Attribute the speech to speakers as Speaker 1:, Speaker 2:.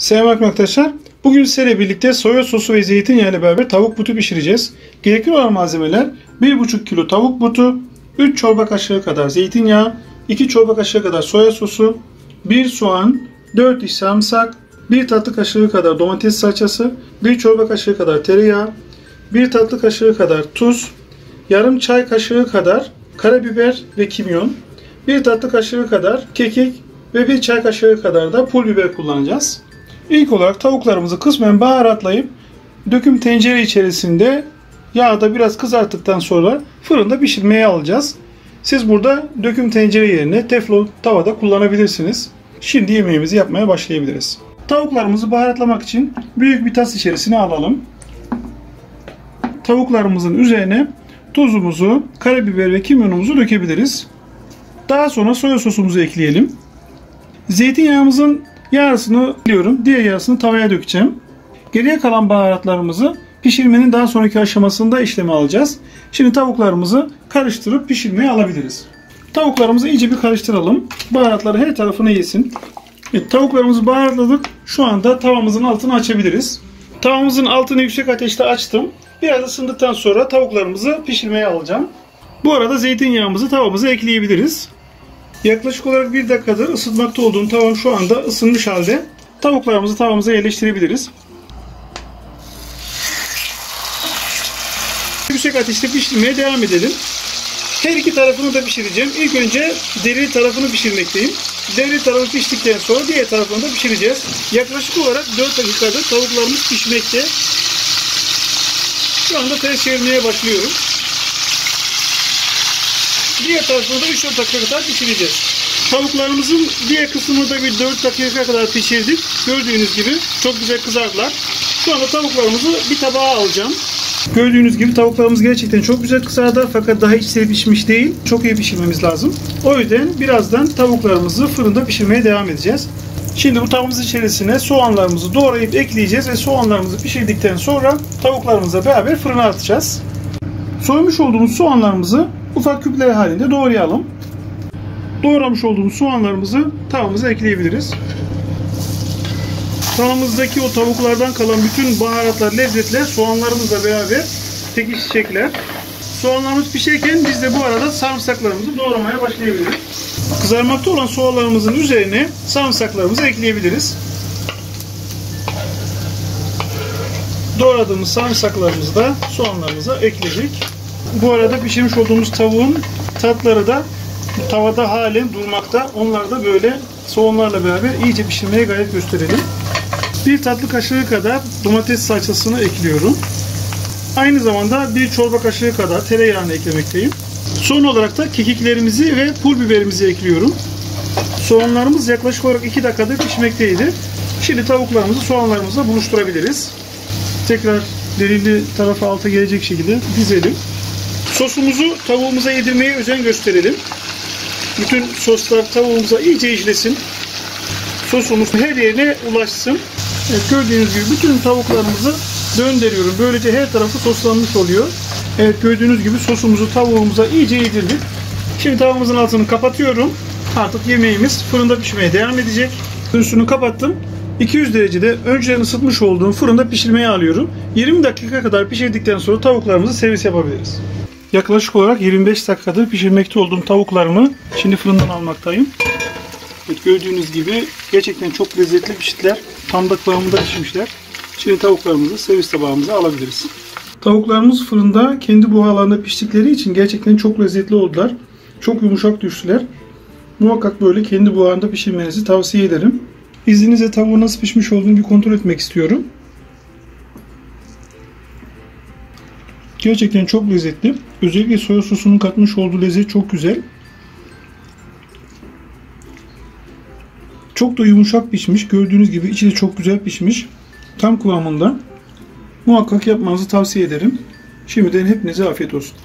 Speaker 1: Selam arkadaşlar. Bugün sizlerle birlikte soya sosu ve zeytinyağı ile beraber tavuk butu pişireceğiz. Gerekli olan malzemeler 1,5 kilo tavuk butu, 3 çorba kaşığı kadar zeytinyağı, 2 çorba kaşığı kadar soya sosu, 1 soğan, 4 diş sarımsak, 1 tatlı kaşığı kadar domates salçası, 1 çorba kaşığı kadar tereyağı, 1 tatlı kaşığı kadar tuz, yarım çay kaşığı kadar karabiber ve kimyon, 1 tatlı kaşığı kadar kekik ve 1 çay kaşığı kadar da pul biber kullanacağız. İlk olarak tavuklarımızı kısmen baharatlayıp döküm tencere içerisinde yağda biraz kızarttıktan sonra fırında pişirmeye alacağız. Siz burada döküm tencere yerine teflon tavada kullanabilirsiniz. Şimdi yemeğimizi yapmaya başlayabiliriz. Tavuklarımızı baharatlamak için büyük bir tas içerisine alalım. Tavuklarımızın üzerine tuzumuzu, karabiber ve kimyonumuzu dökebiliriz. Daha sonra soya sosumuzu ekleyelim. Zeytinyağımızın yarısını biliyorum. Diğer yarısını tavaya dökeceğim. Geriye kalan baharatlarımızı pişirmenin daha sonraki aşamasında işleme alacağız. Şimdi tavuklarımızı karıştırıp pişirmeye alabiliriz. Tavuklarımızı iyice bir karıştıralım. Baharatları her tarafına yesin. Evet, tavuklarımızı baharatladık. Şu anda tavamızın altını açabiliriz. Tavamızın altını yüksek ateşte açtım. Biraz ısındıktan sonra tavuklarımızı pişirmeye alacağım. Bu arada zeytinyağımızı tavamıza ekleyebiliriz. Yaklaşık olarak bir dakikadır ısıtmakta olduğum tavam şu anda ısınmış halde. Tavuklarımızı tavamıza yerleştirebiliriz. Yüksek ateşte pişirmeye devam edelim. Her iki tarafını da pişireceğim. İlk önce deri tarafını pişirmekteyim. Deri tarafı piştikten sonra diğer tarafını da pişireceğiz. Yaklaşık olarak 4 dakikadır tavuklarımız pişmekte. Şu anda ters çevirmeye başlıyorum. Diğer tarafını da 3-4 dakika kadar pişireceğiz. Tavuklarımızın diğer kısmını da bir 4 dakika kadar pişirdik. Gördüğünüz gibi çok güzel kızardılar. Şu anda tavuklarımızı bir tabağa alacağım. Gördüğünüz gibi tavuklarımız gerçekten çok güzel kızardı fakat daha içleri pişmiş değil. Çok iyi pişirmemiz lazım. O yüzden birazdan tavuklarımızı fırında pişirmeye devam edeceğiz. Şimdi bu tavamız içerisine soğanlarımızı doğrayıp ekleyeceğiz ve soğanlarımızı pişirdikten sonra tavuklarımızla beraber fırına atacağız. Soymuş olduğumuz soğanlarımızı ufak küpler halinde doğrayalım. Doğramış olduğumuz soğanlarımızı tavamıza ekleyebiliriz. Tavamızdaki o tavuklardan kalan bütün baharatlar, lezzetler soğanlarımızla beraber pekişecekler. Soğanlarımız pişerken biz de bu arada sarımsaklarımızı doğramaya başlayabiliriz. Kızarmakta olan soğanlarımızın üzerine sarımsaklarımızı ekleyebiliriz. Doğradığımız sarımsaklarımızı da soğanlarımıza ekledik. Bu arada pişirmiş olduğumuz tavuğun tatları da tavada halen durmakta. Onları da böyle soğanlarla beraber iyice pişirmeye gayret gösterelim. Bir tatlı kaşığı kadar domates salçasını ekliyorum. Aynı zamanda bir çorba kaşığı kadar tereyağını eklemekteyim. Son olarak da kekiklerimizi ve pul biberimizi ekliyorum. Soğanlarımız yaklaşık olarak 2 dakikadır pişmekteydi. Şimdi tavuklarımızı soğanlarımızla buluşturabiliriz. Tekrar derili tarafı alta gelecek şekilde dizelim. Sosumuzu tavuğumuza yedirmeye özen gösterelim. Bütün soslar tavuğumuza iyice işlesin. Sosumuz her yerine ulaşsın. Evet, gördüğünüz gibi bütün tavuklarımızı döndürüyorum. Böylece her tarafı soslanmış oluyor. Evet gördüğünüz gibi sosumuzu tavuğumuza iyice yedirdik. Şimdi tavamızın altını kapatıyorum. Artık yemeğimiz fırında pişmeye devam edecek. Üstünü kapattım. 200 derecede önceden ısıtmış olduğum fırında pişirmeye alıyorum. 20 dakika kadar pişirdikten sonra tavuklarımızı servis yapabiliriz. Yaklaşık olarak 25 dakikadır pişirmekte olduğum tavuklarımı şimdi fırından almaktayım. Evet, gördüğünüz gibi gerçekten çok lezzetli piştiler. Tam da kıvamında pişmişler. Şimdi tavuklarımızı servis tabağımıza alabiliriz. Tavuklarımız fırında kendi buharlarında piştikleri için gerçekten çok lezzetli oldular. Çok yumuşak düştüler. Muhakkak böyle kendi buharında pişirmenizi tavsiye ederim. İzninizle tavuğun nasıl pişmiş olduğunu bir kontrol etmek istiyorum. Gerçekten çok lezzetli. Özellikle soya sosunun katmış olduğu lezzet çok güzel. Çok da yumuşak pişmiş. Gördüğünüz gibi içi de çok güzel pişmiş. Tam kıvamında. Muhakkak yapmanızı tavsiye ederim. Şimdiden hepinize afiyet olsun.